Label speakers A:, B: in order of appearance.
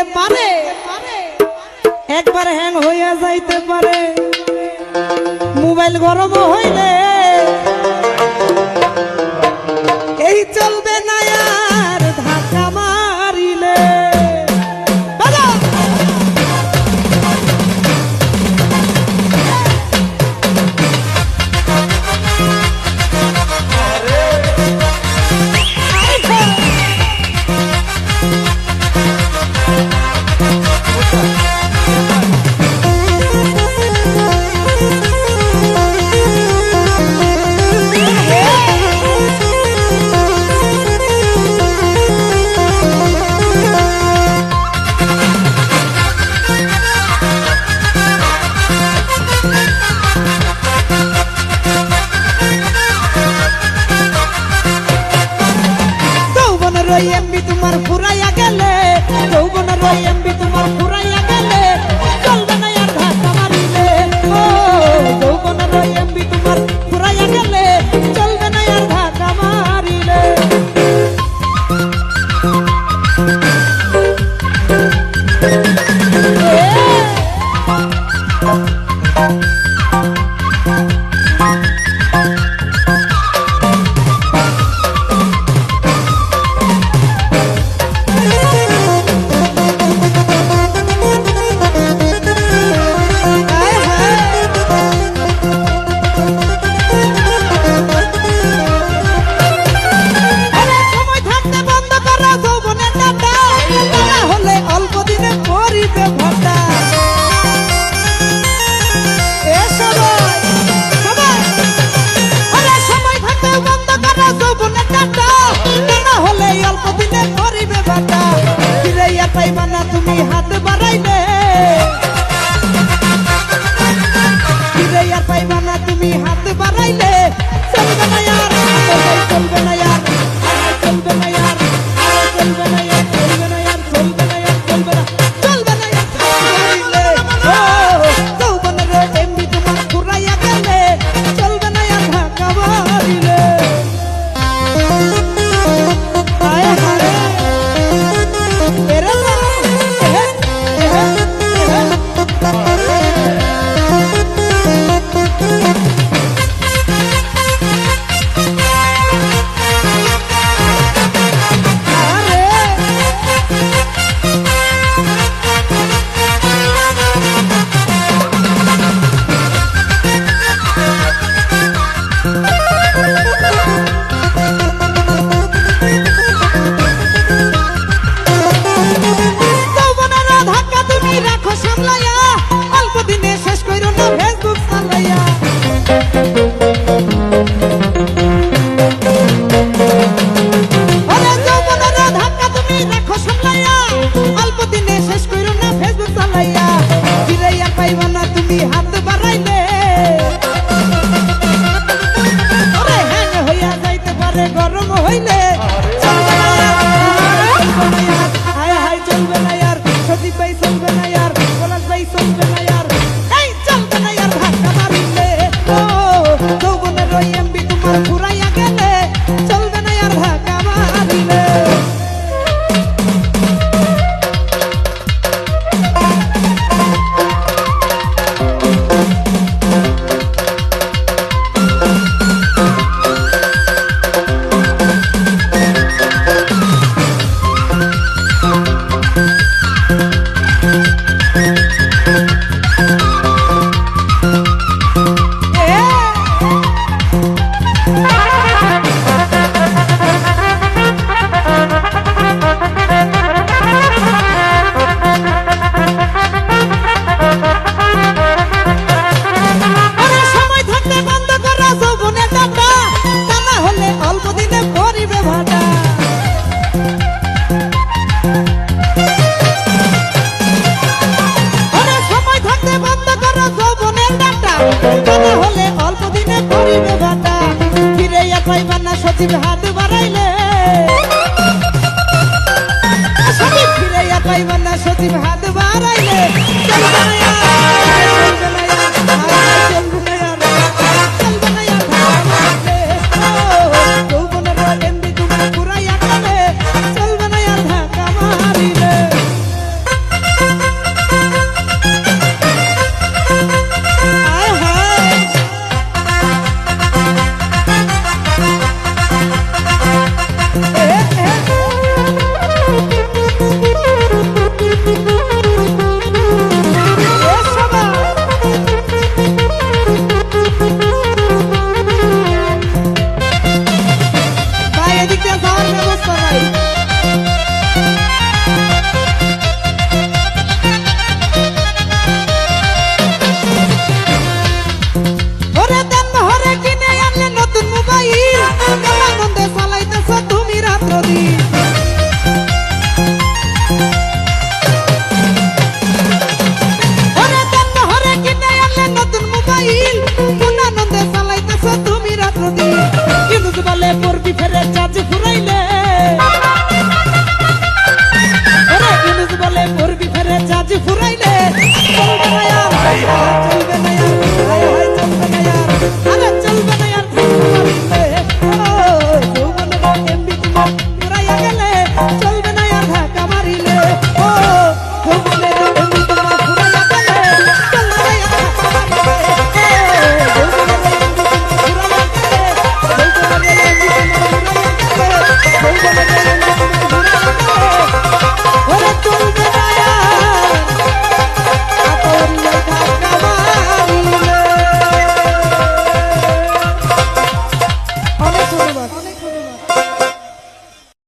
A: যাইতে পারে? একবার হ্যাং হইয়া যাইতে পারে। মোবাইল গরম হইলে আমার পুরাইয়া গেলে যৌবনের গরম হইলে 风这么